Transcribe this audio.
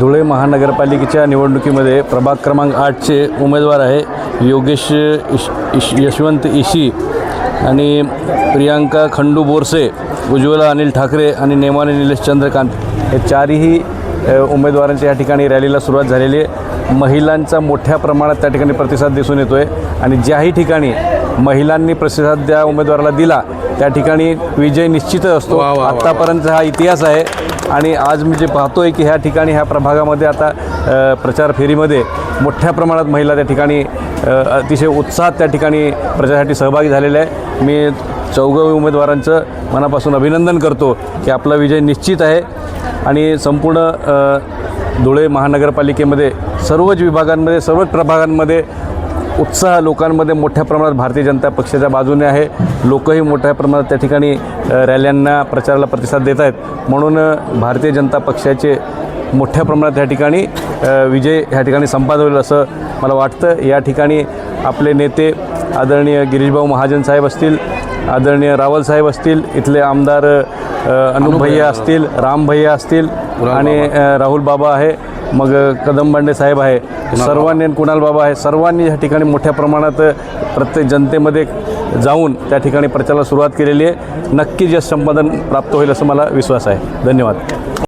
धुळे महानगरपालिकेच्या निवडणुकीमध्ये प्रभाग क्रमांक आठचे उमेदवार आहे योगेश इश इश यशवंत इशी आणि प्रियांका खंडू बोरसे उज्ज्वला अनिल ठाकरे आणि नेमाने निलेश चंद्रकांत. हे चारही उमेदवारांच्या या ठिकाणी रॅलीला सुरुवात झालेली आहे. महिलांचा मोठ्या प्रमाणात त्या ठिकाणी प्रतिसाद दिसून येतो आहे आणि ज्याही ठिकाणी महिलांनी प्रतिसाद त्या उमेदवाराला दिला त्या ठिकाणी विजय निश्चितच असतो. आत्तापर्यंत हा इतिहास आहे आणि आज मी जे पाहतोय की ह्या ठिकाणी ह्या प्रभागामध्ये आता प्रचार फेरीमध्ये मोठ्या प्रमाणात महिला त्या ठिकाणी अतिशय उत्साहात त्या ठिकाणी प्रचारासाठी सहभागी झालेल्या आहे मी चौघ उमेदवारांचं मनापासून अभिनंदन करतो की आपला विजय निश्चित आहे आणि संपूर्ण धुळे महानगरपालिकेमध्ये सर्वच विभागांमध्ये सर्वच प्रभागांमध्ये उत्साह लोकांमध्ये मोठ्या प्रमाणात भारतीय जनता पक्षाच्या बाजूने आहे. लोकही मोठ्या प्रमाणात त्या ठिकाणी रॅल्यांना प्रचाराला प्रतिसाद देत आहेत. म्हणून भारतीय जनता पक्षाचे मोठ्या प्रमाणात या ठिकाणी विजय ह्या ठिकाणी संपादन होईल असं मला वाटतं. या ठिकाणी आपले नेते आदरणीय गिरीशभाऊ महाजन साहेब असतील आदरणीय रावल साहेब असतील इथले आमदार अ, अनूप भैया असतील राम भैया असतील आणि राहुल बाबा आहे. मग कदम बांडे साहेब आहे सर्वांनी कुणाल बाबा आहे सर्वांनी या ठिकाणी मोठ्या प्रमाणात प्रत्येक जनतेमध्ये जाऊन त्या ठिकाणी प्रचाराला सुरुवात केलेली आहे. नक्कीच यश संपादन प्राप्त होईल असं मला विश्वास आहे. धन्यवाद.